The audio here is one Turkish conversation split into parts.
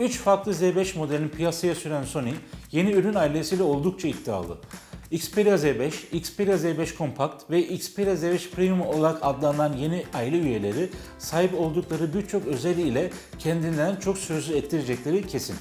3 farklı Z5 modelini piyasaya süren Sony, yeni ürün ailesiyle oldukça iddialı. Xperia Z5, Xperia Z5 Compact ve Xperia Z5 Premium olarak adlanan yeni aile üyeleri sahip oldukları birçok özelliğiyle kendinden çok sözü ettirecekleri kesin.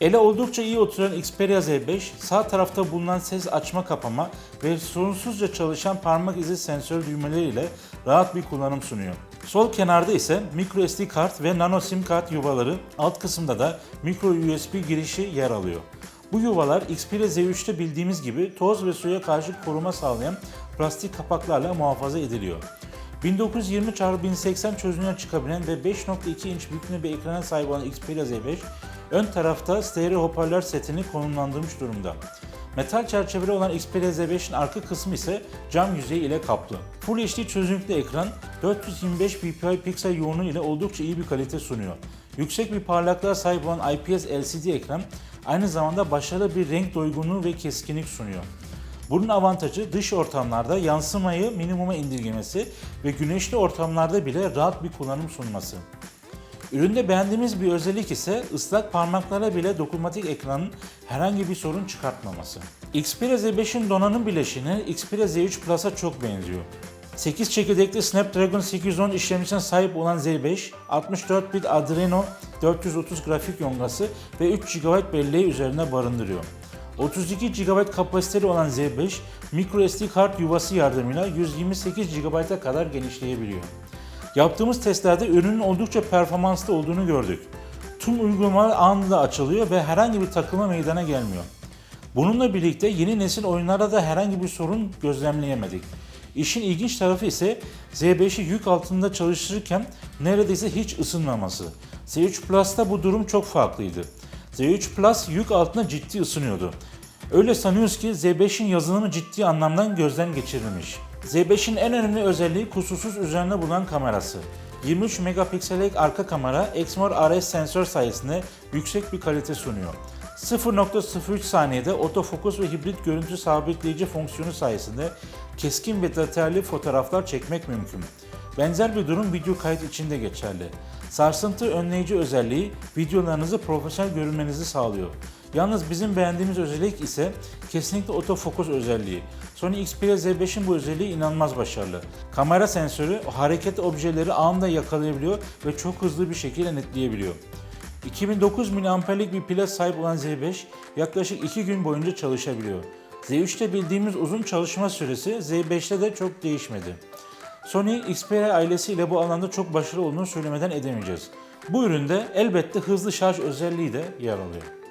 Ele oldukça iyi oturan Xperia Z5, sağ tarafta bulunan ses açma kapama ve sorunsuzca çalışan parmak izi sensör düğmeleriyle rahat bir kullanım sunuyor. Sol kenarda ise micro SD kart ve nano sim kart yuvaları, alt kısımda da micro USB girişi yer alıyor. Bu yuvalar Xperia Z3'te bildiğimiz gibi toz ve suya karşı koruma sağlayan plastik kapaklarla muhafaza ediliyor. 1920x1080 çözünürlüğe çıkabilen ve 5.2 inç büyüklüğünde bir ekrana sahip olan Xperia Z5, ön tarafta stereo hoparlör setini konumlandırmış durumda. Metal çerçeveli olan Xperia Z5'in arka kısmı ise cam yüzeyi ile kaplı. Full HD çözünürlüklü ekran 425 ppi piksel yoğunluğu ile oldukça iyi bir kalite sunuyor. Yüksek bir parlaklığa sahip olan IPS LCD ekran aynı zamanda başarılı bir renk doygunluğu ve keskinlik sunuyor. Bunun avantajı dış ortamlarda yansımayı minimuma indirgemesi ve güneşli ortamlarda bile rahat bir kullanım sunması. Üründe beğendiğimiz bir özellik ise ıslak parmaklara bile dokunmatik ekranın herhangi bir sorun çıkartmaması. Xperia Z5'in donanım bileşini Xperia Z3 Plus'a çok benziyor. 8 çekirdekli Snapdragon 810 işlemcisine sahip olan Z5, 64 bit Adreno 430 grafik yongası ve 3 GB belleği üzerine barındırıyor. 32 GB kapasiteli olan Z5, microSD kart yuvası yardımıyla 128 GB'a kadar genişleyebiliyor. Yaptığımız testlerde ürünün oldukça performanslı olduğunu gördük. Tüm uygulamalar anında açılıyor ve herhangi bir takılma meydana gelmiyor. Bununla birlikte yeni nesil oyunlarda da herhangi bir sorun gözlemleyemedik. İşin ilginç tarafı ise Z5'i yük altında çalıştırırken neredeyse hiç ısınmaması. Z3 Plus'ta bu durum çok farklıydı. Z3 Plus yük altında ciddi ısınıyordu. Öyle sanıyoruz ki Z5'in yazılımı ciddi anlamdan gözden geçirilmiş. Z5'in en önemli özelliği kusursuz üzerinde bulunan kamerası. 23 megapiksellik arka kamera Exmor RS sensör sayesinde yüksek bir kalite sunuyor. 0.03 saniyede otofokus ve hibrit görüntü sabitleyici fonksiyonu sayesinde keskin ve detaylı fotoğraflar çekmek mümkün. Benzer bir durum video kayıt için de geçerli. Sarsıntı önleyici özelliği videolarınızı profesyonel görünmenizi sağlıyor. Yalnız bizim beğendiğimiz özellik ise kesinlikle otofokus özelliği. Sony Xperia Z5'in bu özelliği inanılmaz başarılı. Kamera sensörü hareket objeleri anında yakalayabiliyor ve çok hızlı bir şekilde netleyebiliyor. 2009 mAh'lik bir pile sahip olan Z5 yaklaşık 2 gün boyunca çalışabiliyor. Z3'te bildiğimiz uzun çalışma süresi Z5'te de çok değişmedi. Sony Xperia ailesiyle bu alanda çok başarılı olduğunu söylemeden edemeyeceğiz. Bu üründe elbette hızlı şarj özelliği de yer alıyor.